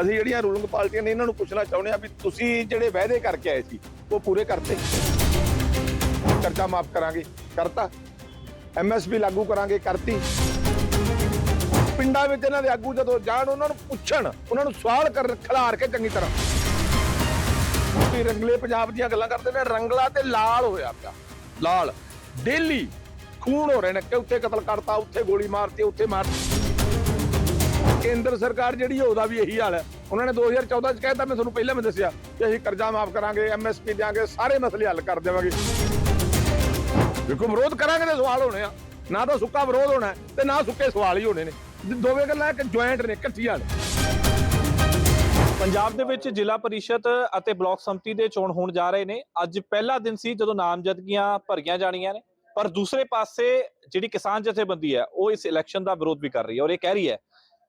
ਅਸੀਂ ਜਿਹੜੀਆਂ ਰੂਲਿੰਗ ਪਾਰਟੀਆਂ ਨੇ ਇਹਨਾਂ ਨੂੰ ਪੁੱਛਣਾ ਚਾਹੁੰਦੇ ਆ ਵੀ ਤੁਸੀਂ ਜਿਹੜੇ ਵਾਅਦੇ ਕਰਕੇ ਆਏ ਸੀ, ਉਹ ਪੂਰੇ ਕਰਤੇ। ਕਰਜ਼ਾ ਮਾਫ ਕਰਾਂਗੇ, ਕਰਤਾ। ਐਮਐਸਪੀ ਲਾਗੂ ਕਰਾਂਗੇ, ਕਰਤੀ। ਪਿੰਡਾਂ ਵਿੱਚ ਇਹਨਾਂ ਦੇ ਆਗੂ ਜਦੋਂ ਜਾਣ, ਉਹਨਾਂ ਨੂੰ ਪੁੱਛਣ, ਉਹਨਾਂ ਨੂੰ ਸਵਾਲ ਕਰ ਖਿਲਾਰ ਕੇ ਚੰਗੀ ਤਰ੍ਹਾਂ। ਤੁਸੀਂ ਰੰਗਲੇ ਪੰਜਾਬ ਦੀਆਂ ਗੱਲਾਂ ਕਰਦੇ ਨੇ, ਰੰਗਲਾ ਤੇ ਲਾਲ ਹੋਇਆ ਪਿਆ। ਲਾਲ। ਡੇਲੀ ਖੂਨ ਹੋ ਰਹੇ ਨੇ ਕਿ ਉੱਥੇ ਕਤਲ ਕਰਤਾ, ਉੱਥੇ ਗੋਲੀ ਮਾਰਤੀ, ਉੱਥੇ ਮਾਰਤੀ ਕੇਂਦਰ ਸਰਕਾਰ ਜਿਹੜੀ ਹੈ ਉਹਦਾ ਵੀ ਇਹੀ ਹਾਲ ਹੈ। ਉਹਨਾਂ ਨੇ 2014 ਚ ਕਹਿਤਾ, ਮੈਂ ਤੁਹਾਨੂੰ ਪਹਿਲਾਂ ਵੀ ਦੱਸਿਆ ਕਿ ਅਸੀਂ ਕਰਜ਼ਾ ਮਾਫ ਕਰਾਂਗੇ ਐਮਐਸਪੀ ਦਿਆਂਗੇ, ਸਾਰੇ ਮਸਲੇ ਹੱਲ ਕਰ ਦੇਵਾਂਗੇ। ਦੇਖੋ, ਵਿਰੋਧ ਕਰਾਂਗੇ ਤੇ ਸਵਾਲ ਹੋਣੇ ਆ। ਨਾ ਤਾਂ ਸੁੱਕਾ ਵਿਰੋਧ ਹੋਣਾ ਤੇ ਨਾ ਸੁੱਕੇ ਸਵਾਲ ਹੀ ਹੋਣੇ ਨੇ। ਦੋਵੇਂ ਗੱਲਾਂ ਇੱਕ ਜੁਆਇੰਟ ਨੇ ਇਕੱਠੀਆਂ ਨੇ। ਪੰਜਾਬ ਦੇ ਵਿੱਚ ਜ਼ਿਲ੍ਹਾ ਪਰਿਸ਼ਦ ਅਤੇ ਬਲਾਕ ਸੰਮਤੀ ਦੇ ਚੋਣ ਹੋਣ ਜਾ ਰਹੇ ਨੇ। ਅੱਜ ਪਹਿਲਾ ਦਿਨ ਸੀ ਜਦੋਂ ਨਾਮਜ਼ਦਗੀਆਂ ਭਰੀਆਂ ਜਾਣੀਆਂ ਨੇ। ਪਰ ਦੂਸਰੇ ਪਾਸੇ ਜਿਹੜੀ ਕਿਸਾਨ ਜਥੇਬੰਦੀ ਹੈ, ਉਹ ਇਸ ਇਲੈਕਸ਼ਨ ਦਾ ਵਿਰੋਧ ਵੀ ਕਰ ਰਹੀ ਹੈ ਔਰ ਇਹ ਕਹਿ ਰਹੀ ਹੈ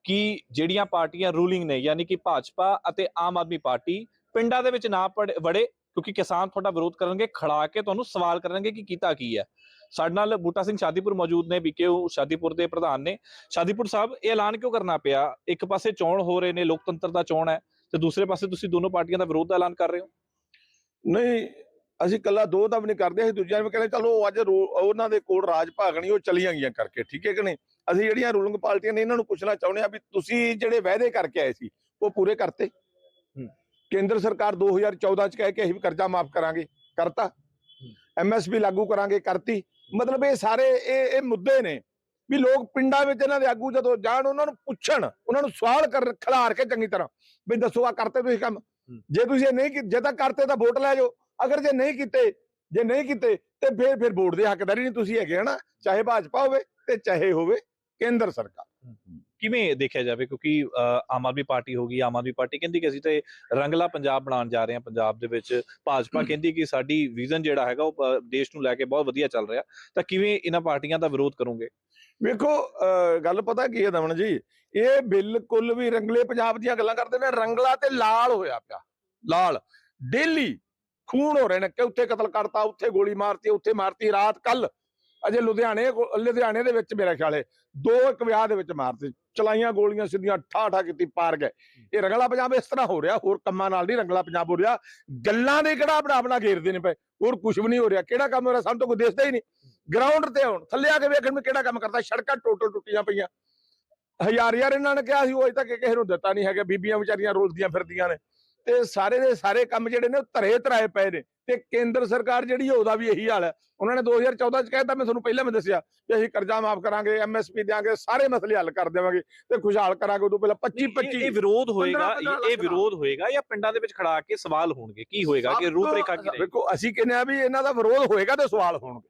ਕਿ ਜਿਹੜੀਆਂ ਪਾਰਟੀਆਂ ਰੂਲਿੰਗ ਨੇ, ਯਾਨੀ ਕਿ ਭਾਜਪਾ ਅਤੇ ਆਮ ਆਦਮੀ ਪਾਰਟੀ ਪਿੰਡਾਂ ਦੇ ਵਿੱਚ ਨਾ ਪੜ- ਵੜੇ, ਕਿਉਂਕਿ ਕਿਸਾਨ ਤੁਹਾਡਾ ਵਿਰੋਧ ਕਰਨਗੇ, ਖੜਾ ਕੇ ਤੁਹਾਨੂੰ ਸਵਾਲ ਕਰਨਗੇ ਕਿ ਕੀਤਾ ਕੀ ਹੈ। ਸਾਡੇ ਨਾਲ ਬੂਟਾ ਸਿੰਘ ਸ਼ਾਦੀਪੁਰ ਮੌਜੂਦ ਨੇ ਬੀਕੇਯੂ ਸ਼ਾਦੀਪੁਰ ਦੇ ਪ੍ਰਧਾਨ ਨੇ। ਸ਼ਾਦੀਪੁਰ ਸਾਹਿਬ, ਇਹ ਐਲਾਨ ਕਿਉਂ ਕਰਨਾ ਪਿਆ? ਇੱਕ ਪਾਸੇ ਚੋਣ ਹੋ ਰਹੇ ਨੇ, ਲੋਕਤੰਤਰ ਦਾ ਚੋਣ ਹੈ, ਤੇ ਦੂਸਰੇ ਪਾਸੇ ਤੁਸੀਂ ਦੋਨੋਂ ਪਾਰਟੀਆਂ ਦਾ ਵਿਰੋਧ ਦਾ ਐਲਾਨ ਕਰ ਰਹੇ ਹੋ? ਨਹੀਂ, ਅਸੀਂ ਕੱਲਾ ਦੋ ਦਾ ਵੀ ਨਹੀਂ ਕਰਦੇ, ਅਸੀਂ ਦੂਜਿਆਂ ਨੂੰ ਵੀ ਕਹਿੰਦੇ, ਚਲੋ, ਅੱਜ ਉਹਨਾਂ ਦੇ ਕੋਲ ਰਾਜ ਭਾਗ ਨਹੀਂ, ਉਹ ਚਲੀਆਂ ਗਈਆਂ ਕਰਕੇ, ਠੀਕ ਹੈ ਕਿ ਨਹੀਂ? ਅਸੀਂ ਜਿਹੜੀਆਂ ਰੂਲਿੰਗ ਪਾਰਟੀਆਂ ਨੇ ਇਹਨਾਂ ਨੂੰ ਪੁੱਛਣਾ ਚਾਹੁੰਦੇ ਆ ਵੀ ਤੁਸੀਂ ਜਿਹੜੇ ਵਾਅਦੇ ਕਰਕੇ ਆਏ ਸੀ ਉਹ ਪੂਰੇ ਕਰਤੇ? ਕੇਂਦਰ ਸਰਕਾਰ 2014 ਚ ਕਹਿ ਕੇ ਅਸੀਂ ਵੀ ਕਰਜ਼ਾ ਮਾਫ ਕਰਾਂਗੇ ਕਰਤਾ? ਐਮਐਸਪੀ ਲਾਗੂ ਕਰਾਂਗੇ ਕਰਤੀ। ਮਤਲਬ ਇਹ ਸਾਰੇ ਇਹ ਇਹ ਮੁੱਦੇ ਨੇ ਵੀ ਲੋਕ ਪਿੰਡਾਂ ਵਿੱਚ ਇਹਨਾਂ ਦੇ ਆਗੂ ਜਦੋਂ ਜਾਣ ਉਹਨਾਂ ਨੂੰ ਪੁੱਛਣ ਉਹਨਾਂ ਨੂੰ ਸਵਾਲ ਕਰ ਖਿਲਾਰ ਕੇ ਚੰਗੀ ਤਰ੍ਹਾਂ ਵੀ ਦੱਸੋ ਆ ਕਰਤੇ ਤੁਸੀਂ ਕੰਮ? ਜੇ ਤੁਸੀਂ ਇਹ ਨਹੀਂ ਜੇ ਤਾਂ ਕਰਤੇ ਤਾਂ ਵੋਟ ਲੈ ਜਾਓ। ਅਗਰ ਜੇ ਨਹੀਂ ਕੀਤੇ ਜੇ ਨਹੀਂ ਕੀਤੇ ਤੇ ਫਿਰ ਫਿਰ ਵੋਟ ਦੇ ਹੱਕਦਾਰੀ ਨਹੀਂ ਤੁਸੀਂ ਹੈਗੇ ਹਨਾ ਚਾਹੇ ਭਾਜਪਾ ਹੋਵੇ ਤੇ ਚਾਹੇ ਹੋਵੇ। ਕੇਂਦਰ ਸਰਕਾਰ। ਕਿਵੇਂ ਦੇਖਿਆ ਜਾਵੇ? ਕਿਉਂਕਿ ਆਮ ਆਦਮੀ ਪਾਰਟੀ ਹੋਗੀ ਆਮ ਆਦਮੀ ਪਾਰਟੀ ਕਹਿੰਦੀ ਕਿ ਅਸੀਂ ਤੇ ਰੰਗਲਾ ਪੰਜਾਬ ਬਣਾਉਣ ਜਾ ਰਹੇ ਹਾਂ ਪੰਜਾਬ ਦੇ ਵਿੱਚ। ਭਾਜਪਾ ਕਹਿੰਦੀ ਕਿ ਸਾਡੀ ਵਿਜ਼ਨ ਜਿਹੜਾ ਹੈਗਾ ਉਹ ਦੇਸ਼ ਨੂੰ ਲੈ ਕੇ ਬਹੁਤ ਵਧੀਆ ਚੱਲ ਰਿਹਾ। ਤਾਂ ਕਿਵੇਂ ਇਹਨਾਂ ਪਾਰਟੀਆਂ ਦਾ ਵਿਰੋਧ ਕਰੋਗੇ? ਵੇਖੋ ਗੱਲ ਪਤਾ ਕੀ ਹੈ ਦਮਨ ਜੀ? ਇਹ ਬਿਲਕੁਲ ਵੀ ਰੰਗਲੇ ਪੰਜਾਬ ਦੀਆਂ ਗੱਲਾਂ ਕਰਦੇ ਨੇ। ਰੰਗਲਾ ਤੇ ਲਾਲ ਹੋਇਆ ਪਿਆ। ਲਾਲ। ਡੇਲੀ ਖੂਨ ਹੋ ਰਹੇ ਨੇ ਕਿ ਉੱਥੇ ਕਤਲ ਕਰਤਾ ਉੱਥੇ ਗੋਲੀ ਮਾਰਤੀ ਉੱਥੇ ਮਾਰਤੀ। ਰਾਤ ਕੱਲ ਅਜੇ ਲੁਧਿਆਣੇ ਲੁਧਿਆਣੇ ਦੇ ਵਿੱਚ ਮੇਰੇ ਖਿਆਲੇ ਦੋ ਇੱਕ ਵਿਆਹ ਦੇ ਵਿੱਚ ਮਾਰਤੇ, ਚਲਾਈਆਂ ਗੋਲੀਆਂ ਸਿੱਧੀਆਂ ਠਾ ਠਾ ਕੀਤੀ ਪਾਰ ਗਏ। ਇਹ ਰੰਗਲਾ ਪੰਜਾਬ ਇਸ ਤਰ੍ਹਾਂ ਹੋ ਰਿਹਾ, ਹੋਰ ਕੰਮਾਂ ਨਾਲ ਨਹੀਂ ਰੰਗਲਾ ਪੰਜਾਬ ਹੋ ਰਿਹਾ। ਗੱਲਾਂ ਦੇ ਕਿਹੜਾ ਆਪਣਾ ਆਪਣਾ ਘੇਰਦੇ ਨੇ ਪਏ, ਹੋਰ ਕੁਝ ਵੀ ਨਹੀਂ ਹੋ ਰਿਹਾ। ਕਿਹੜਾ ਕੰਮ ਹੋ ਰਿਹਾ, ਸਾਨੂੰ ਤਾਂ ਕੋਈ ਦਿਸਦਾ ਹੀ ਨਹੀਂ। ਗਰਾਊਂਡ ਤੇ ਆਉਣ, ਥੱਲੇ ਆ ਕੇ ਵੇਖਣ ਨੂੰ ਕਿਹੜਾ ਕੰਮ ਕਰਦਾ, ਸੜਕਾਂ ਟੋਟਲ ਟੁੱਟੀਆਂ ਪਈਆਂ। ਹਜ਼ਾਰ ਯਾਰ ਇਹਨਾਂ ਨੇ ਕਿਹਾ ਸੀ, ਉਹ ਅਜੇ ਤੱਕ ਕਿਸੇ ਨੂੰ ਦਿੱਤਾ ਨਹੀਂ ਹੈਗਾ, ਬੀਬੀਆਂ ਵਿਚਾਰੀਆਂ ਰੋਲਦੀਆਂ ਫਿਰਦੀਆਂ ਨੇ। ਤੇ ਸਾਰੇ ਦੇ ਸਾਰੇ ਕੰਮ ਜਿਹੜੇ ਨੇ, ਉਹ ਧਰੇ ਧਰਾਏ ਪਏ ਨੇ। ਤੇ ਕੇਂਦਰ ਸਰਕਾਰ ਜਿਹੜੀ ਹੈ ਉਹਦਾ ਵੀ ਇਹੀ ਹਾਲ ਹੈ। ਉਹਨਾਂ ਨੇ 2014 ਚ ਕਹਿਤਾ ਮੈਂ ਤੁਹਾਨੂੰ ਪਹਿਲਾਂ ਵੀ ਦੱਸਿਆ ਕਿ ਅਸੀਂ ਕਰਜ਼ਾ ਮਾਫ ਕਰਾਂਗੇ ਐਮਐਸਪੀ ਦਿਆਂਗੇ ਸਾਰੇ ਮਸਲੇ ਹੱਲ ਕਰ ਦੇਵਾਂਗੇ ਤੇ ਖੁਸ਼ਹਾਲ ਕਰਾਂਗੇ ਉਦੋਂ ਪਹਿਲਾਂ 25 ਇਹ- 25 ਇਹ ਵਿਰੋਧ ਹੋਏਗਾ ਇਹ-। ਵਿਰੋਧ ਹੋਏਗਾ ਜਾਂ ਪਿੰਡਾਂ ਦੇ ਵਿੱਚ ਖੜਾ ਕੇ ਸਵਾਲ ਹੋਣਗੇ? ਕੀ ਹੋਏਗਾ ਕਿ ਰੂਪਰੇਖਾ ਕੀ ਰਹੇਗੀ? ਵੇਖੋ ਅਸੀਂ ਕਹਿੰਦੇ ਆ ਵੀ ਇਹਨਾਂ ਦਾ ਵਿਰੋਧ ਹੋਏਗਾ ਤੇ ਸਵਾਲ ਹੋਣਗੇ।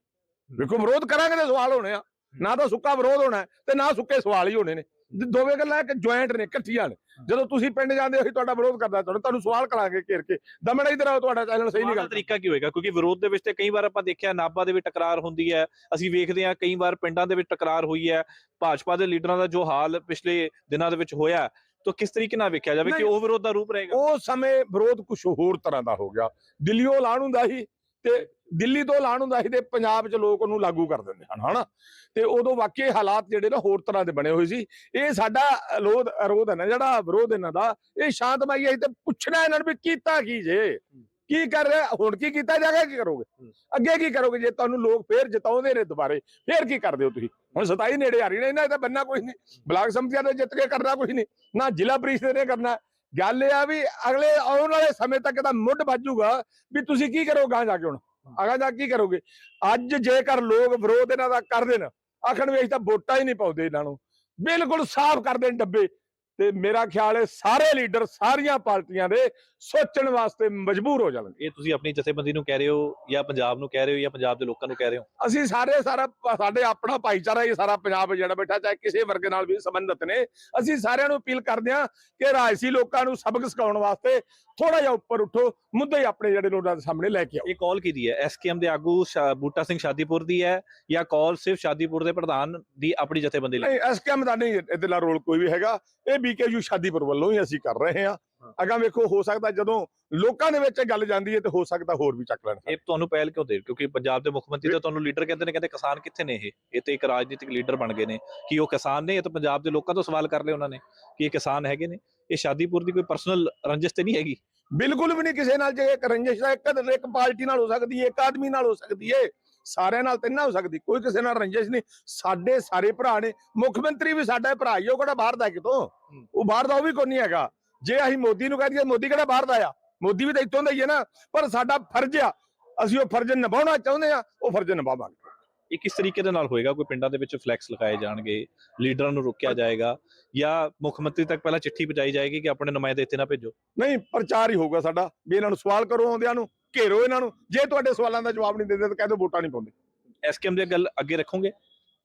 ਵੇਖੋ ਵਿਰੋਧ ਕਰਾਂਗੇ ਤੇ ਸਵਾਲ ਹੋਣੇ ਆ। ਨਾ ਤਾਂ ਸੁੱਕਾ ਵਿਰੋਧ ਹੋਣਾ ਤੇ ਨਾ ਸੁੱਕੇ ਸਵਾਲ ਹੀ ਹੋਣੇ ਨੇ। ਦੋਵੇਂ ਗੱਲਾਂ ਇੱਕ ਜੁਆਇੰਟ ਨੇ ਇਕੱਠੀਆਂ ਨੇ। ਜਦੋਂ ਤੁਸੀਂ ਪਿੰਡ ਜਾਂਦੇ ਹੋ ਅਸੀਂ ਤੁਹਾਡਾ ਵਿਰੋਧ ਕਰਦਾ ਤੁਹਾਨੂੰ ਤੁਹਾਨੂੰ ਸਵਾਲ ਕਰਾਂਗੇ ਘੇਰ ਕੇ। ਦਮੜਾ ਇਧਰ ਆਓ ਤੁਹਾਡਾ ਚੈਨਲ ਸਹੀ ਨਹੀਂ ਗੱਲ ਤਰੀਕਾ ਕੀ ਹੋਏਗਾ? ਕਿਉਂਕਿ ਵਿਰੋਧ ਦੇ ਵਿੱਚ ਤੇ ਕਈ ਵਾਰ ਆਪਾਂ ਦੇਖਿਆ ਨਾਭਾ ਦੇ ਵਿੱਚ ਟਕਰਾਰ ਹੁੰਦੀ ਹੈ। ਅਸੀਂ ਵੇਖਦੇ ਹਾਂ ਕਈ ਵਾਰ ਪਿੰਡਾਂ ਦੇ ਵਿੱਚ ਟਕਰਾਰ ਹੋਈ ਹੈ। ਭਾਜਪਾ ਦੇ ਲੀਡਰਾਂ ਦਾ ਜੋ ਹਾਲ ਪਿਛਲੇ ਦਿਨਾਂ ਦੇ ਵਿੱਚ ਹੋਇਆ ਤਾਂ ਕਿਸ ਤਰੀਕੇ ਨਾਲ ਵੇਖਿਆ ਜਾਵੇ ਕਿ। ਉਹ ਵਿਰੋਧ ਦਾ ਰੂਪ ਰਹੇਗਾ? ਉਹ ਸਮੇਂ ਵਿਰੋਧ ਕੁਝ ਹੋਰ ਤਰ੍ਹਾਂ ਦਾ ਹੋ ਗਿਆ। ਦਿੱਲੀੋਂ ਐਲਾਨ ਹੁੰਦਾ ਸੀ। ਤੇ ਦਿੱਲੀ ਤੋਂ ਐਲਾਨ ਹੁੰਦਾ ਸੀ ਤੇ ਪੰਜਾਬ 'ਚ ਲੋਕ ਉਹਨੂੰ ਲਾਗੂ ਕਰ ਦਿੰਦੇ ਹਨ, ਹਨਾ? ਤੇ ਉਦੋਂ ਵਾਕਈ ਹਾਲਾਤ ਜਿਹੜੇ ਨਾ ਹੋਰ ਤਰ੍ਹਾਂ ਦੇ ਬਣੇ ਹੋਏ ਸੀ। ਇਹ ਸਾਡਾ ਅਲੋਧ ਅਰੋਧ ਹੈ ਨਾ, ਜਿਹੜਾ ਵਿਰੋਧ ਇਹਨਾਂ ਦਾ, ਇਹ ਸ਼ਾਂਤਮਈ ਹੈ ਤੇ ਪੁੱਛਣਾ ਇਹਨਾਂ ਨੂੰ ਵੀ ਕੀਤਾ ਕੀ ਜੇ? ਕੀ ਕਰ ਰਿਹਾ? ਹੁਣ ਕੀ ਕੀਤਾ ਜਾਗਾ ਕੀ ਕਰੋਗੇ? ਅੱਗੇ ਕੀ ਕਰੋਗੇ? ਜੇ ਤੁਹਾਨੂੰ ਲੋਕ ਫੇਰ ਜਿਤਾਉਂਦੇ ਨੇ ਦੁਬਾਰੇ, ਫੇਰ ਕੀ ਕਰਦੇ ਹੋ ਤੁਸੀਂ? ਹੁਣ 27 ਨੇੜੇ ਆ ਰਹੀ ਨੇ, ਇਹਨਾਂ ਦਾ ਬੰਨਾ ਕੁਝ ਨਹੀਂ। ਬਲਾਕ ਸੰਮਤੀਆਂ ਦੇ ਜਿੱਤ ਕੇ ਕਰਨਾ ਕੁਝ ਨਹੀਂ। ਨਾ ਜ਼ਿਲ੍ਹਾ ਪ੍ਰੀਸ਼ਦ ਨੇ ਕਰਨਾ ਗੱਲ ਇਹ ਆ ਵੀ ਅਗਲੇ ਆਉਣ ਵਾਲੇ ਸਮੇਂ ਤੱਕ ਇਹਦਾ ਮੁੱਢ ਵੱਜੂਗਾ ਵੀ ਤੁਸੀਂ ਕੀ ਕਰੋਗੇ ਗਾਂ ਜਾ ਕੇ ਹੁਣ? ਅਗਾਂ ਜਾ ਕੇ ਕੀ ਕਰੋਗੇ? ਅੱਜ ਜੇਕਰ ਲੋਕ ਵਿਰੋਧ ਇਹਨਾਂ ਦਾ ਕਰ ਦੇਣ, ਆਖਣ ਵੀ ਅਸੀਂ ਤਾਂ ਵੋਟਾਂ ਹੀ ਨਹੀਂ ਪਾਉਂਦੇ ਇਹਨਾਂ ਨੂੰ। ਬਿਲਕੁਲ ਸਾਫ਼ ਕਰ ਦੇਣ ਡੱਬੇ। ਤੇ ਮੇਰਾ ਖਿਆਲ ਹੈ ਸਾਰੇ ਲੀਡਰ ਸਾਰੀਆਂ ਪਾਰਟੀਆਂ ਦੇ ਸੋਚਣ ਵਾਸਤੇ ਮਜਬੂਰ ਹੋ ਜਾਣਗੇ। ਇਹ ਤੁਸੀਂ ਆਪਣੀ ਜਥੇਬੰਦੀ ਨੂੰ ਕਹਿ ਰਹੇ ਹੋ ਜਾਂ ਪੰਜਾਬ ਨੂੰ ਕਹਿ ਰਹੇ ਹੋ ਜਾਂ ਪੰਜਾਬ ਦੇ ਲੋਕਾਂ ਨੂੰ ਕਹਿ ਰਹੇ ਹੋ? ਅਸੀਂ ਸਾਰੇ ਸਾਰਾ ਸਾਡੇ ਆਪਣਾ ਭਾਈਚਾਰਾ ਹੀ ਸਾਰਾ ਪੰਜਾਬ ਜਿਹੜਾ ਬੈਠਾ ਚਾਹੇ ਕਿਸੇ ਵਰਗ ਨਾਲ ਵੀ ਸੰਬੰਧਿਤ ਨੇ ਅਸੀਂ ਸਾਰਿਆਂ ਨੂੰ ਅਪੀਲ ਕਰਦੇ ਹਾਂ ਕਿ ਰਾਜਸੀ ਲੋਕਾਂ ਨੂੰ ਸਬਕ ਸਿਖਾਉਣ ਵਾਸਤੇ ਥੋੜਾ ਜਿਹਾ ਉੱਪਰ ਉੱਠੋ ਮੁੱਦੇ ਆਪਣੇ ਜਿਹੜੇ ਲੋਕਾਂ ਦੇ ਸਾਹਮਣੇ ਲੈ ਕੇ ਆਓ। ਇਹ ਕਾਲ ਕਿਹਦੀ ਹੈ? ਐਸਕੇਐਮ ਦੇ ਆਗੂ ਬੂਟਾ ਸਿੰਘ ਸ਼ਾਦੀਪੁਰ ਦੀ ਹੈ ਜਾਂ ਕਾਲ ਸਿਰਫ ਸ਼ਾਦੀਪੁਰ ਦੇ ਪ੍ਰਧਾਨ ਦੀ ਆਪਣੀ ਜਥੇਬੰਦੀ ਲਈ? ਐਸਕੇਐਮ ਦਾ ਨਹੀਂ ਇਹਦੇ ਨਾਲ ਰੋਲ ਕੋਈ ਵੀ ਹੈਗਾ। ਇਹ ਬੀਕੇਯੂ ਸ਼ਾਦੀਪੁਰ ਵੱਲੋਂ ਹੀ ਅਸੀਂ ਕਰ ਰਹੇ ਹਾਂ। ਅਗਾਂ ਵੇਖੋ ਹੋ ਸਕਦਾ ਜਦੋਂ ਲੋਕਾਂ ਦੇ ਵਿੱਚ ਗੱਲ ਜਾਂਦੀ ਹੈ ਤੇ ਹੋ ਸਕਦਾ ਹੋਰ ਵੀ ਚੱਕ ਲੈਣ। ਇਹ ਤੁਹਾਨੂੰ ਪਹਿਲ ਕਿਉਂ ਦੇ ਕਿਉਂਕਿ ਪੰਜਾਬ ਦੇ ਮੁੱਖ ਮੰਤਰੀ ਤਾਂ ਤੁਹਾਨੂੰ ਲੀਡਰ ਕਹਿੰਦੇ ਨੇ ਕਹਿੰਦੇ ਕਿਸਾਨ ਕਿੱਥੇ ਨੇ ਇਹ? ਇਹ ਤੇ ਇੱਕ ਰਾਜਨੀਤਿਕ ਲੀਡਰ ਬਣ ਗਏ ਨੇ। ਕੀ ਉਹ ਕਿਸਾਨ ਨੇ ਇਹ ਤਾਂ ਪੰਜਾਬ ਦੇ ਲੋਕਾਂ ਤੋਂ ਸਵਾਲ ਕਰ ਲਏ ਉਹਨਾਂ ਨੇ ਕਿ ਇਹ ਕਿਸਾਨ ਹੈਗੇ ਨੇ। ਇਹ ਸ਼ਾਦੀਪੁਰ ਦੀ ਕੋਈ ਪਰਸਨਲ ਰੰਜਿਸ਼ ਤੇ ਨਹੀਂ ਹੈਗੀ? ਬਿਲਕੁਲ ਵੀ ਨਹੀਂ ਕਿਸੇ ਨਾਲ ਜੇ ਇੱਕ ਰੰਜਿਸ਼ ਦਾ ਇੱਕ ਇੱਕ ਪਾਰਟੀ ਨਾਲ ਹੋ ਸਕਦੀ ਹੈ ਇੱਕ ਆਦਮੀ ਨਾਲ ਹੋ ਸਕਦੀ ਹੈ। ਸਾਰਿਆਂ ਨਾਲ ਤੇ ਨਾ ਹੋ ਸਕਦੀ ਕੋਈ ਕਿਸੇ ਨਾਲ ਰੰਜਿਸ਼ ਨਹੀਂ। ਸਾਡੇ ਸਾਰੇ ਭਰਾ ਨੇ ਮੁੱਖ ਮੰਤਰੀ ਵੀ ਸਾਡਾ ਭਰਾ ਹੀ ਉਹ ਕਿਹੜਾ ਬਾਹਰ ਦਾ ਕਿਤੋਂ? ਉਹ ਬਾਹਰ ਦਾ ਉਹ ਵੀ ਕੋਈ ਨਹੀਂ ਹੈਗਾ। ਜੇ ਅਸੀਂ ਮੋਦੀ ਨੂੰ ਕਹਿ ਦਈਏ ਮੋਦੀ ਕਿਹੜਾ ਬਾਹਰ ਦਾ ਆ? ਮੋਦੀ ਵੀ ਤਾਂ ਇੱਥੋਂ ਦਾ ਹੀ ਹੈ ਨਾ। ਪਰ ਸਾਡਾ ਫਰਜ਼ ਆ ਅਸੀਂ ਉਹ ਫਰਜ਼ ਨਿਭਾਉਣਾ ਚਾਹੁੰਦੇ ਆ ਉਹ ਫਰਜ਼ ਨਿਭਾਵਾਂਗੇ। ਇਹ ਕਿਸ ਤਰੀਕੇ ਦੇ ਨਾਲ ਹੋਏਗਾ? ਕੋਈ ਪਿੰਡਾਂ ਦੇ ਵਿੱਚ ਫਲੈਕਸ ਲਗਾਏ ਜਾਣਗੇ ਲੀਡਰਾਂ ਨੂੰ ਰੋਕਿਆ ਜਾਏਗਾ ਜਾਂ ਮੁੱਖ ਮੰਤਰੀ ਤੱਕ ਪਹਿਲਾਂ ਚਿੱਠੀ ਪਹੁੰਚਾਈ ਜਾਏਗੀ ਕਿ ਆਪਣੇ ਨੁਮਾਇੰਦੇ ਇੱਥੇ ਨਾ ਭੇਜੋ? ਨਹੀਂ ਪ੍ਰਚਾਰ ਹੀ ਹੋਊਗਾ ਸਾਡਾ ਵੀ ਇਹਨਾਂ ਨੂੰ ਸਵਾਲ ਕਰੋ ਆਉਂਦਿਆਂ ਨੂੰ। ਘੇਰੋ ਇਹਨਾਂ ਨੂੰ। ਜੇ ਤੁਹਾਡੇ ਸਵਾਲਾਂ ਦਾ ਜਵਾਬ ਨਹੀਂ ਦਿੰਦੇ ਤਾਂ ਕਹਿ ਦਿਓ ਵੋਟਾਂ ਨਹੀਂ ਪਾਉਂਦੇ। ਐਸਕੇਐਮ ਦੀ ਗੱਲ ਅੱਗੇ ਰੱਖੋਗੇ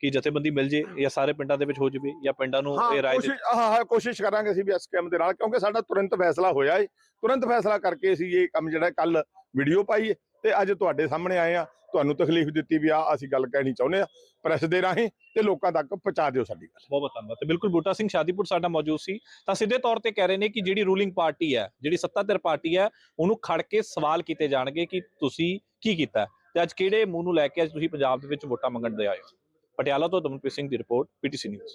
ਕਿ ਜਥੇਬੰਦੀ ਮਿਲ ਜੇ ਜਾਂ ਸਾਰੇ ਪਿੰਡਾਂ ਦੇ ਵਿੱਚ ਹੋ ਜਾਵੇ ਜਾਂ ਪਿੰਡਾਂ ਨੂੰ ਹਾਂ ਇਹ ਰਾਏ ਦੇ ਹਾਂ ਹਾਂ ਕੋਸ਼ਿਸ਼ ਕਰਾਂਗੇ ਅਸੀਂ ਵੀ ਐਸਕੇਐਮ ਦੇ ਨਾਲ ਕਿਉਂਕਿ ਸਾਡਾ ਤੁਰੰਤ ਫੈਸਲਾ ਹੋਇਆ ਏ। ਤੁਰੰਤ ਫੈਸਲਾ ਕਰਕੇ ਅਸੀਂ ਇਹ ਕੰਮ ਜਿਹੜਾ ਕੱਲ ਵੀਡੀਓ ਪਾਈ ਏ ਤੇ ਅੱਜ ਤੁਹਾਡੇ ਸਾਹਮਣੇ ਆਏ ਆ। ਤੁਹਾਨੂੰ ਤਕਲੀਫ ਦਿੱਤੀ ਵੀ ਆ, ਅਸੀਂ ਗੱਲ ਕਹਿਣੀ ਚਾਹੁੰਦੇ ਆ ਪ੍ਰੈਸ ਦੇ ਰਾਹੀਂ ਤੇ ਲੋਕਾਂ ਤੱਕ ਪਹੁੰਚਾ ਦਿਓ ਸਾਡੀ ਗੱਲ। ਬਹੁਤ ਬਹੁਤ ਧੰਨਵਾਦ। ਤੇ ਬਿਲਕੁਲ ਬੂਟਾ ਸਿੰਘ ਸ਼ਾਦੀਪੁਰ ਸਾਡਾ ਮੌਜੂਦ ਸੀ। ਤਾਂ ਸਿੱਧੇ ਤੌਰ ਤੇ ਕਹਿ ਰਹੇ ਨੇ ਕਿ ਜਿਹੜੀ ਰੂਲਿੰਗ ਪਾਰਟੀ ਹੈ, ਜਿਹੜੀ ਸੱਤਾਧਰ ਪਾਰਟੀ ਹੈ, ਉਹਨੂੰ ਖੜ ਕੇ ਸਵਾਲ ਕੀਤੇ ਜਾਣਗੇ ਕਿ ਤੁਸੀਂ ਕੀ ਕੀਤਾ ਤੇ ਅੱਜ ਕਿਹੜੇ ਮੂੰਹ ਨੂੰ ਲੈ ਕੇ ਅੱਜ ਤੁਸੀਂ ਪੰਜਾਬ ਦੇ ਵਿੱਚ ਵੋਟਾਂ ਮੰਗਣ ਦੇ ਆਏ ਹੋ? ਪਟਿਆਲਾ ਤੋਂ ਦਮਨਪ੍ਰੀਤ ਸਿੰਘ ਦੀ ਰਿਪੋਰਟ ਪੀਟੀਸੀ ਨਿਊਜ਼